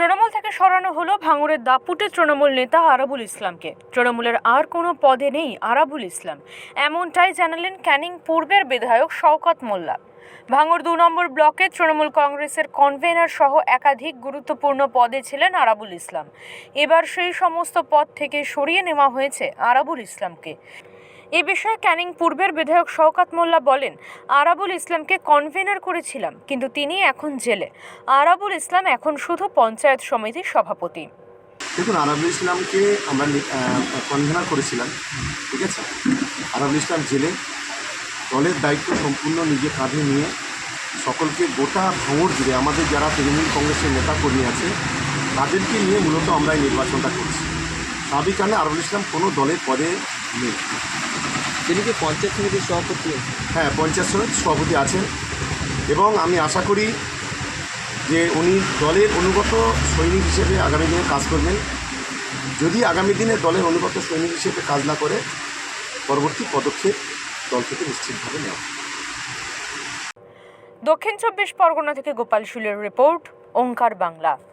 তৃণমূল থেকে সরানো হলো ভাঙড়ের দাপুটে তৃণমূল নেতা আরাবুল ইসলামকে। তৃণমূলের আর কোনো পদে নেই আরাবুল ইসলাম। এমনটাই জানালেন ক্যানিং পূর্বের বিধায়ক শওকত মোল্লা। ভাঙড় দু নম্বর ব্লকে তৃণমূল কংগ্রেসের কনভেনার সহ একাধিক গুরুত্বপূর্ণ পদে ছিলেন আরাবুল ইসলাম। এবার সেই সমস্ত পদ থেকে সরিয়ে নেওয়া হয়েছে আরাবুল ইসলামকে। এ বিষয়ে ক্যানিং পূর্বের বিধায়ক শওকাত মোল্লা বলেন, আরাবুল ইসলামকে কনভেনার করেছিলাম, কিন্তু তিনি এখন জেলে। আরাবুল ইসলাম এখন শুধু পঞ্চায়েত সমিতির সভাপতি। দেখুন, আরবুল ইসলামকে আমরা কনভেনার করেছিলাম, ঠিক আছে? আরবুল ইসলাম জেলে, দলের দায়িত্ব সম্পূর্ণ নিজে কাঁধে নিয়ে সকলকে গোটা ভাঙড় জুড়ে আমাদের যারা তৃণমূল কংগ্রেসের নেতাকর্মী আছে, তাদেরকে নিয়ে মূলত আমরা এই নির্বাচনটা করছি। কারণে আরবুল ইসলাম কোনো দলের পদে নেই। তিনি কি পঞ্চায়েত সমিতির সভাপতি? হ্যাঁ পঞ্চায়েত সমিতির সভাপতি আছেন এবং আমি আশা করি যে উনি দলের অনুগত সৈনিক হিসেবে আগামী দিনে কাজ করবেন। যদি আগামী দিনে দলের অনুগত সৈনিক হিসেবে কাজ না করে পরবর্তী পদক্ষেপ দল থেকে নিশ্চিতভাবে নেওয়া দক্ষিণ চব্বিশ পরগনা থেকে গোপাল শুলের রিপোর্ট ওঙ্কার বাংলা।